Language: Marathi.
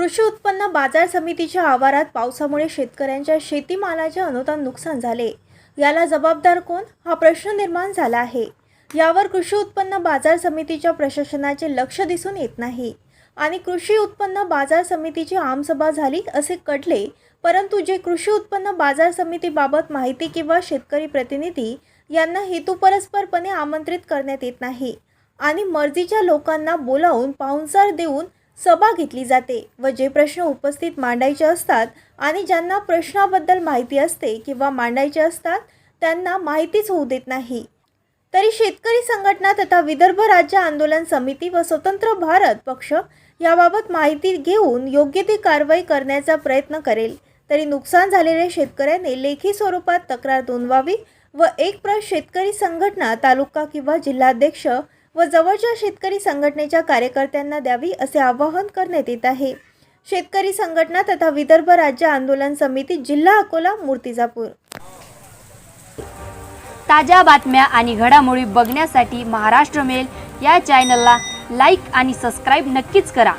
कृषी उत्पन्न बाजार समितीच्या आवारात पावसामुळे शेतकऱ्यांच्या शेतीमालाचे अनुदान नुकसान झाले. याला जबाबदार कोण? हा प्रश्न निर्माण झाला आहे. यावर कृषी उत्पन्न बाजार समितीच्या प्रशासनाचे लक्ष दिसून येत नाही. आणि कृषी उत्पन्न बाजार समितीची आमसभा झाली असे कळले परंतु जे कृषी उत्पन्न बाजार समितीबाबत माहिती किंवा शेतकरी प्रतिनिधी यांना हेतुपरस्परपणे आमंत्रित करण्यात येत नाही. आणि मर्जीच्या लोकांना बोलावून पाहुणचार देऊन सभा घेतली जाते व जे प्रश्न उपस्थित मांडायचे असतात आणि ज्यांना प्रश्नाबद्दल माहिती असते किंवा मांडायचे असतात त्यांना माहितीच होऊ देत नाही. तरी शेतकरी संघटना तथा विदर्भ राज्य आंदोलन समिती व स्वतंत्र भारत पक्ष याबाबत माहिती घेऊन योग्य ती कारवाई करण्याचा प्रयत्न करेल. तरी नुकसान झालेल्या शेतकऱ्याने लेखी स्वरूपात तक्रार नोंदवावी व एक प्र शेतकरी संघटना तालुका किंवा जिल्हाध्यक्ष व जवळच्या शेतकरी संघटनेच्या कार्यकर्त्यांना द्यावी असे आवाहन करण्यात येत आहे. शेतकरी संघटना तथा विदर्भ राज्य आंदोलन समिती जिल्हा अकोला मूर्तिजापूर. ताज्या बातम्या आणि घडामोडी बघण्यासाठी महाराष्ट्र मेल या चॅनलला लाईक आणि सबस्क्राईब नक्कीच करा.